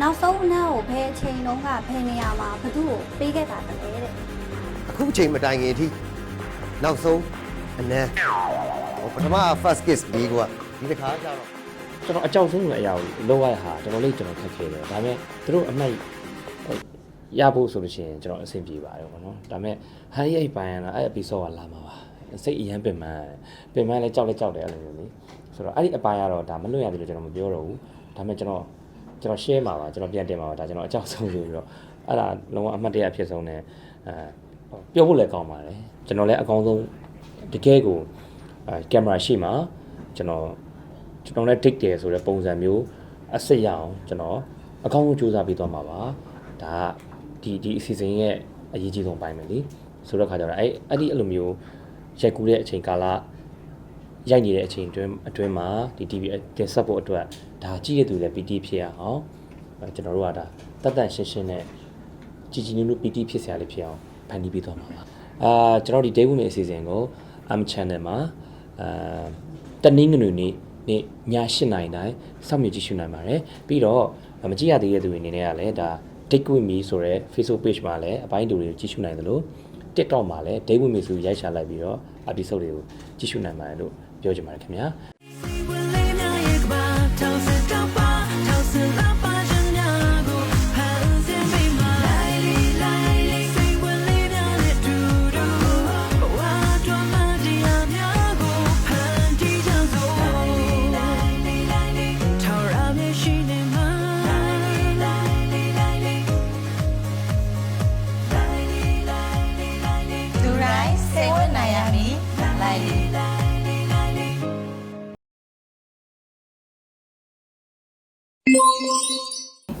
နောက်ဆုံးအနက်ကိုဘယ်အချိန်တုန်းကဘယ်နေရာမှာဘသူ့ကိုပေးခဲ့တာတလဲတဲ့အခုအချိန်မတိုင်ခင်အထိနောက်ဆုံးအနမ်းဟိုပထမ first kiss လေးကဒီတစ်ခါကျတော့ကျွန်တော်အကြောက်ဆုံးတဲ့အရာကိုလောက်ရတဲ့ဟာတော်တော်လေးကျွန်တော်ခက်ခဲတယ်ဒါပေမဲ့သူတို့အမိုက်ဟို ရဖို့ဆိုလို့ရှိရင်ကျွန်တော်အဆင်ပြေပါတယ်ပေါ့နော်ဒါပေမဲ့ဟန်ရိပ်ပိုင်းကအဲ့ episode ကလာမှာပါစိတ်အရန်ပင်ပန်းပင်ပန်းလဲကြောက်လဲကြောက်တယ်အဲ့လိုမျိုးလေဆိုတော့အဲ့ဒီအပိုင်းကတော့ဒါမလွတ်ရသေးလို့ကျွန်တော်မပြောတော့ဘူးဒါပေမဲ့ကျွန်တော်ကျွန်တော် share မှာပါကျွန်တော်ပြန်တင်မှာပါဒါကျွန်တော်အကြောက်ဆုံးဆိုပြီးတော့အဲ့ဒါလုံးဝအမှတ်တရအဖြစ်ဆုံးနဲ့အဲပြောဖို့လည်းကောင်းပါတယ်ကျွန်တော်လည်းအကောင်းဆုံးတကယ်ကိုအဲကင်မရာရှိမှာကျွန်တော်ကျွန်တော်လည်း dig တယ်ဆိုတဲ့ပုံစံမျိုးအစစ်ရအောင်ကျွန်တော်အကောင်းဆုံးစူးစမ်းပြီးသွားမှာပါဒါက ဒီဒီအစီအစဉ်ရဲ့အရေးကြီးဆုံးပိုင်းပဲလीဆိုတော့ခါကြတော့အဲ့အဲ့ဒီအဲ့လိုမျိုးရိုက်ကူးတဲ့အချိန်ကာလရိုက်နေတဲ့အချိန်အတွင်းအတွင်းမှာဒီ TV တင်ဆက်ဖို့အတွက်ဒါကြည့်ရတဲ့သူလည်း PT ဖြစ်ရအောင်အဲ့ကျွန်တော်တို့ကဒါတတ်တန့်ရှင်းရှင်းနဲ့ကြည်ကြည်နူးနူး PT ဖြစ်စရာလေးဖြစ်အောင်ဖန်တီးပေးသွားမှာပါအာကျွန်တော်ဒီ day ဝင်အစီအစဉ်ကို am channel မှာအာတနင်္ဂနွေနေ့နေ့ည8:00နာရီတိုင်းစောင့်မျှော်ကြည့်ရှုနိုင်ပါတယ်ပြီးတော့မကြည့်ရသေးတဲ့သူတွေအနေနဲ့ကလည်းဒါ Take with me ဆိုတဲ့ Facebook page မှာလည်းအပိုင်းတူတွေကိုကြည့်ရှုနိုင်တယ်လို့ TikTok မှာလည်း Day with me ဆိုပြီးရိုက်ရှာလိုက်ပြီးတော့ episode တွေကိုကြည့်ရှုနိုင်ပါတယ်လို့ပြောချင်ပါတယ်ခင်ဗျာ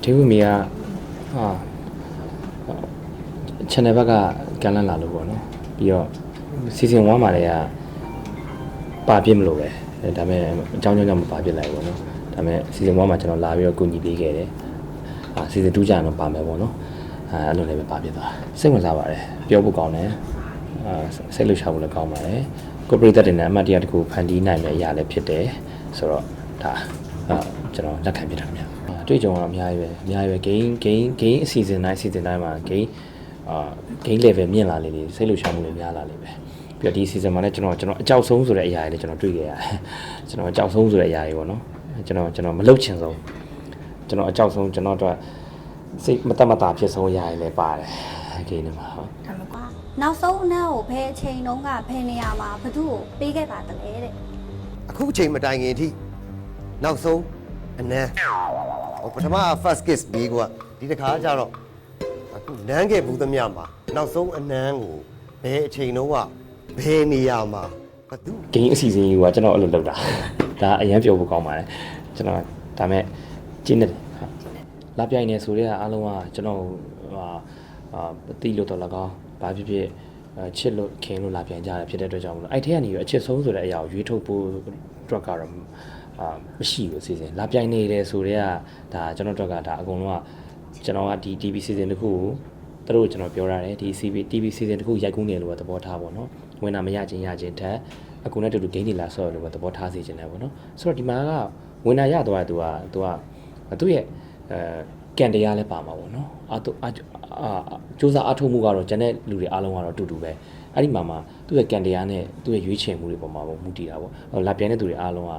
Day with me ကဟာ channel ဘက်ကကန်လန်းလာလို့ပေါ့နော်ပြီးတော့ season 1မှာလည်းကပါပြစ်မလို့ပဲအဲဒါပေမဲ့အကြောင်းကြောင့်ကြောင့်မပါပြစ်လိုက်ဘူးပေါ့နော်ဒါပေမဲ့ season 1မှာကျွန်တော်လာပြီးတော့ကူညီပေးခဲ့တယ်အာ season 2ကျရင်တော့ပါမယ်ပေါ့နော်အဲအဲ့လိုလည်းပဲပါပြစ်သွားစိတ်ဝင်စားပါတယ်ပြောဖို့ကောင်းတယ်အာစိတ်လှုပ်ရှားဖို့လည်းကောင်းပါတယ်ကိုပရိသတ်တွေနဲ့အမှတ်တရတစ်ခုဖန်တီးနိုင်မယ့်အရာလည်းဖြစ်တယ်ဆိုတော့ဒါအာ ကျွန်တော်လက်ခံပြတာခင်ဗျာအတွေ့အကြုံကတော့အများကြီးပဲအများကြီးပဲ gain gain gain အစီအစဉ်တိုင်းအစီအစဉ်တိုင်းမှာ gain အာ gain level မြင့်လာလေလေစိတ်လှုပ်ရှားမှုတွေများလာလေပဲပြီးတော့ဒီ season မှာလည်းကျွန်တော်ကျွန်တော်အကြောက်ဆုံးဆိုတဲ့အရာတွေလည်းကျွန်တော်တွေ့ခဲ့ရတယ်ကျွန်တော်အကြောက်ဆုံးဆိုတဲ့အရာတွေပေါ့နော်ကျွန်တော်ကျွန်တော်မလုပ်ချင်ဆုံးကျွန်တော်အကြောက်ဆုံးကျွန်တော်တို့စိတ်မတတ်မတာဖြစ်ဆုံးအရာတွေလည်းပါတယ် gain တွေမှာဟုတ်ဒါမှမဟုတ်နောက်ဆုံးအနက်ကိုဘယ်အချိန်တုန်းကဘယ်နေရာမှာဘသူ့ကိုပေးခဲ့တာတလဲတဲ့အခုအချိန်မတိုင်ခင်အထိနောက်ဆုံး အနမ်းဟိုပထမ first kiss လေးကဒီတစ်ခါကျတော့အခုနမ်းခဲ့ဘူးသမျှမှာနောက်ဆုံးအနမ်းကိုဘယ်အချိန်တုန်းကဘယ်နေရာမှာဘသူဂိမ်းအစီအစဉ်ကြီးကကျွန်တော်အဲ့လိုလုပ်တာဒါအရင်ပြောဖို့ကောင်းပါတယ်ကျွန်တော်ဒါမဲ့ကျင်းတယ်ဟုတ်လာပြိုင်နေဆိုတဲ့အားလုံးကကျွန်တော်ဟာအာတိလို့တော့လကောင်းဘာဖြစ်ဖြစ်အဲချစ်လို့ခင်လို့လာပြိုင်ကြတယ်ဖြစ်တဲ့အတွက်ကြောင့်မလို့အဲ့ထဲကနေပြီးအချစ်ဆုံးဆိုတဲ့အရာကိုရွေးထုတ်ဖို့အတွက်ကတော့ အာမရှိဘူးအစီအစဉ်လာပြိုင်နေတယ်ဆိုတဲ့ကဒါကျွန်တော်တို့ကဒါအကုန်လုံးကကျွန်တော်ကဒီ TV season တစ်ခုကိုသူတို့ကျွန်တော်ပြောရတယ်ဒီ CV TV season တစ်ခုရိုက်ကူးနေလို့ပဲသဘောထားပါတော့ဝင်တာမရခြင်းရခြင်းထက်အကူနဲ့တူတူဂိမ်းတွေလာဆော့လို့ပဲသဘောထားစေချင်တယ်ပေါ့နော်ဆိုတော့ဒီမှာကဝင်တာရသွားတယ်သူကသူကသူ့ရဲ့အဲကန်တရားလည်းပါမှာပေါ့နော်အာသူအာစူးစမ်းအထောက်မှုကတော့ကျန်တဲ့လူတွေအားလုံးကတော့တူတူပဲအဲ့ဒီမှာမှာသူ့ရဲ့ကန်တရားနဲ့သူ့ရဲ့ရွေးချယ်မှုတွေပေါ်မှာပေါ့မူတည်တာပေါ့ဟိုလာပြန်တဲ့သူတွေအားလုံးက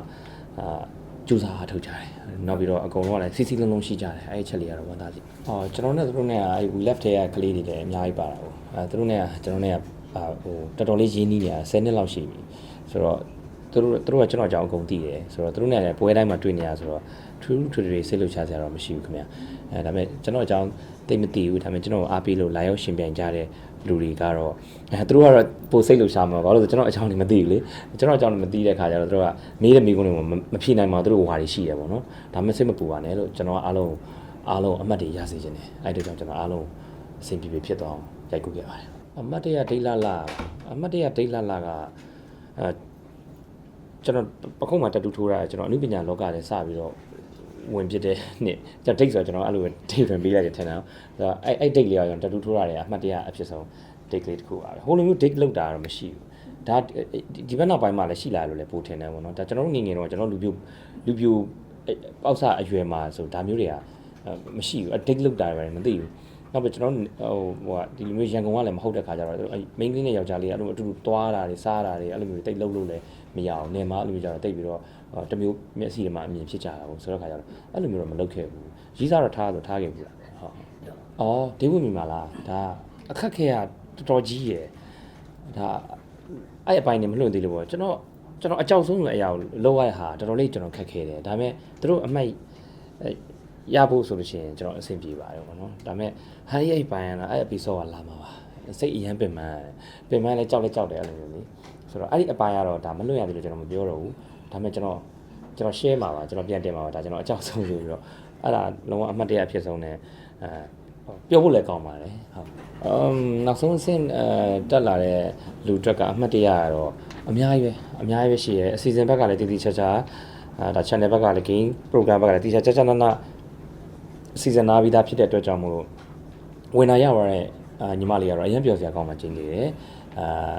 အာကျူစာအားထုတ်ကြတယ်နောက်ပြီးတော့အကုန်လုံးကလည်းစီစီလုံးလုံးရှိကြတယ်အဲ့ဒီချက်လေးကတော့ဝန်သားစီအော်ကျွန်တော်နဲ့သူတို့နဲ့အဲ့ we left ထဲကကလေးတွေလည်းအများကြီးပါတာပေါ့အဲသူတို့နဲ့ကျွန်တော်နဲ့အာဟိုတော်တော်လေးရင်းနှီးနေတာ10နှစ်လောက်ရှိပြီဆိုတော့ သူတို့သူတို့ကကျွန်တော်အကြောင်းအကုန်သိတယ်ဆိုတော့သူတို့နဲ့လည်းပွဲတိုင်းမှာတွေ့နေရဆိုတော့ထူးထူးတွေစိတ်လှုပ်ရှားစရာတော့မရှိဘူးခင်ဗျအဲဒါပေမဲ့ကျွန်တော်အကြောင်းသိမသိဘူးဒါပေမဲ့ကျွန်တော်အားပေးလို့လာရောက်ရှင်ပြိုင်ကြတဲ့လူတွေကတော့အဲသူတို့ကတော့ပိုစိတ်လှုပ်ရှားမှာဘာလို့လဲဆိုတော့ကျွန်တော်အကြောင်းတွေမသိဘူးလေကျွန်တော်အကြောင်းတွေမသိတဲ့ခါကျတော့သူတို့ကမေးတဲ့မိကုန်းတွေမမဖြေနိုင်မှာသူတို့ဟွာတွေရှိရပေါ့နော်ဒါပေမဲ့စိတ်မပူပါနဲ့လို့ကျွန်တော်ကအားလုံးအားလုံးအမှတ်တွေရစေခြင်းတယ်အဲ့ဒီကြောင့်ကျွန်တော်အားလုံးအဆင်ပြေပြေဖြစ်သွားအောင်ရိုက်ကူးခဲ့ပါတယ်အမှတ်တရဒိတ်လာလာအမှတ်တရဒိတ်လာလာကအဲ ကျွန်တော်ပခုံးမှာတက်တူထိုးတာကျွန်တော်အနုပညာလောကထဲစပြီးတော့ဝင်ဖြစ်တဲ့နှစ်ကျွန်တော် date ဆိုတော့ကျွန်တော်အဲ့လို date ဝင်ပေးလိုက်တယ်ထင်တယ်ဆိုတော့အဲ့အဲ့ date လေးကကျွန်တော်တတူထိုးရတယ်အမှတ်တရအဖြစ်ဆုံး date လေးတစ်ခုပါပဲဟိုလိုမျိုး date လောက်တာတော့မရှိဘူးဒါဒီဘက်နောက်ပိုင်းမှာလည်းရှိလာလို့လည်းပိုထင်တယ်ပေါ့နော်ဒါကျွန်တော်တို့ငယ်ငယ်တော့ကျွန်တော်လူပြိုလူပြိုပေါက်စအရွယ်မှာဆိုဒါမျိုးတွေကမရှိဘူး date လောက်တာပဲမသိဘူး နောက်ပြီးကျွန်တော်ဟိုဟိုကဒီလိုမျိုးရန်ကုန်ကလည်းမဟုတ်တဲ့ခါကျတော့အဲ့ main လေးနဲ့ယောက်ျားလေးအဲ့လိုအတူတူသွားတာတွေစားတာတွေအဲ့လိုမျိုးတိတ်လုံးလို့လည်းမရအောင်နေမှာအဲ့လိုမျိုးကျတော့တိတ်ပြီးတော့တမျိုးမျက်စိတွေမှာအမြင်ဖြစ်ကြတာပေါ့ဆိုတော့ခါကျတော့အဲ့လိုမျိုးတော့မလုပ်ခဲ့ဘူးရီးစားတော့ထားဆိုထားခဲ့ဘူးလားဟုတ်အော်ဒေဝမီမာလားဒါအခက်ခဲကတော်တော်ကြီးရယ်ဒါအဲ့အပိုင်းနေမလွှင့်သေးလို့ပေါ့ကျွန်တော်ကျွန်တော်အကြောက်ဆုံးတဲ့အရာကိုလောက်ရတဲ့ဟာတော်တော်လေးကျွန်တော်ခက်ခဲတယ်ဒါပေမဲ့သူတို့အမိုက် ရဖို့ဆိုလို့ရှိရင်ကျွန်တော်အဆင်ပြေပါတယ်ပေါ့နော်ဒါပေမဲ့ဟာရီအဲ့ပိုင်းကအဲ့ episode ကလာမှာပါစိတ်အရန်ပင်ပန်းပင်ပန်းလဲကြောက်လဲကြောက်တယ်အဲ့လိုမျိုးလေဆိုတော့အဲ့ဒီအပိုင်းကတော့ဒါမလွတ်ရသေးလို့ကျွန်တော်မပြောတော့ဘူးဒါပေမဲ့ကျွန်တော်ကျွန်တော် share မှာပါကျွန်တော်ပြန်တင်မှာပါဒါကျွန်တော်အကြောက်ဆုံးဆိုပြီးတော့အဲ့ဒါလုံးဝအမှတ်တရအဖြစ်ဆုံးနဲ့အဲပြောဖို့လည်းကောင်းပါတယ်ဟုတ်အမ်နောက်ဆုံးအဆင့်အဲတက်လာတဲ့လူတွေကအမှတ်တရကတော့အများကြီးပဲအများကြီးပဲရှိရဲအစီအစဉ်ဘက်ကလည်းတည်တည်ချာချာအဲဒါ channel ဘက်ကလည်း game program ဘက်ကလည်းတည်ချာချာချာနာနာ စီစဉ်နာပြီးသားဖြစ်တဲ့အတွက်ကြောင့်မို့လို့ဝင်လာရပါတဲ့အာညီမလေးကတော့အရင်ပြောစရာကောင်းမှကျင်းနေတယ်အာ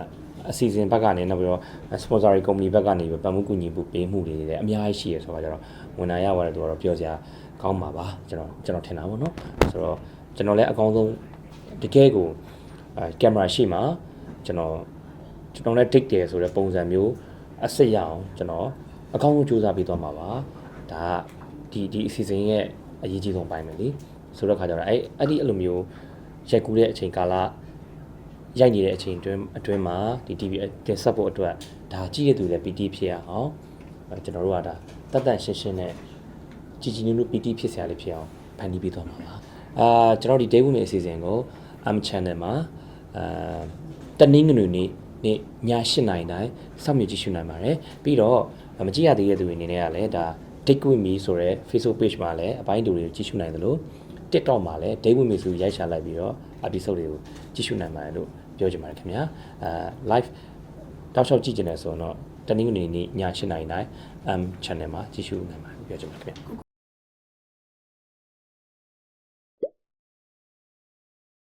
အစီအစဉ်ဘက်ကနေနောက်ပြီးတော့ sponsor company ဘက်ကနေပြီးပတ်မှုကူညီမှုပေးမှုတွေလည်းအများကြီးရှိရဆိုတော့ကြတော့ဝင်လာရပါတဲ့သူကတော့ပြောစရာကောင်းပါပါကျွန်တော်ကျွန်တော်ထင်တာပေါ့နော်ဆိုတော့ကျွန်တော်လည်းအကောင်းဆုံးတကယ်ကိုအဲကင်မရာရှိမှကျွန်တော်ကျွန်တော်လည်း take တယ်ဆိုတဲ့ပုံစံမျိုးအစစ်ရအောင်ကျွန်တော်အကောင်းဆုံးစူးစမ်းပြီးသွားမှာပါဒါကဒီဒီအစီအစဉ်ရဲ့ အရေးကြီးဆုံးပိုင်းပဲလေဆိုတော့ခါကြတော့အဲ့အဲ့ဒီအဲ့လိုမျိုးရိုက်ကူးတဲ့အချိန်ကာလရိုက်နေတဲ့အချိန်အတွင်းအတွင်းမှာဒီ TV တင်ဆက်ဖို့အတွက်ဒါကြည့်ရသူလည်း PT ဖြစ်ရအောင်အဲကျွန်တော်တို့ကဒါတတ်တန်ရှင်းရှင်းနဲ့ကြည်ကြည်နူးနူး PT ဖြစ်စရာလေးဖြစ်အောင်ဖန်တီးပေးသွားမှာပါအာကျွန်တော်ဒီ day with me အစီအစဉ်ကို am channel မှာအာတနင်္ဂနွေနေ့နေ့ည8:00နာရီတိုင်းစောင့်မျှော်ကြည့်ရှုနိုင်ပါတယ်ပြီးတော့မကြည့်ရသေးတဲ့သူတွေအနေနဲ့ကလည်းဒါ Take with me ဆိုတဲ့ Facebook page မှာလည်းအပိုင်းတူတွေကိုကြည့်ရှုနိုင်သလို TikTok မှာလည်း Day with me ဆိုရိုက်ရှာလိုက်ပြီးတော့ episode တွေကိုကြည့်ရှုနိုင်ပါတယ်လို့ပြောချင်ပါတယ်ခင်ဗျာအဲ live တောက်လျှောက်ကြည့်ကြတယ်ဆိုတော့တနင်္ဂနွေနေ့ည8:00နာရီတိုင်း um channel မှာကြည့်ရှုနိုင်ပါတယ်လို့ပြောချင်ပါတယ်ခင်ဗျာ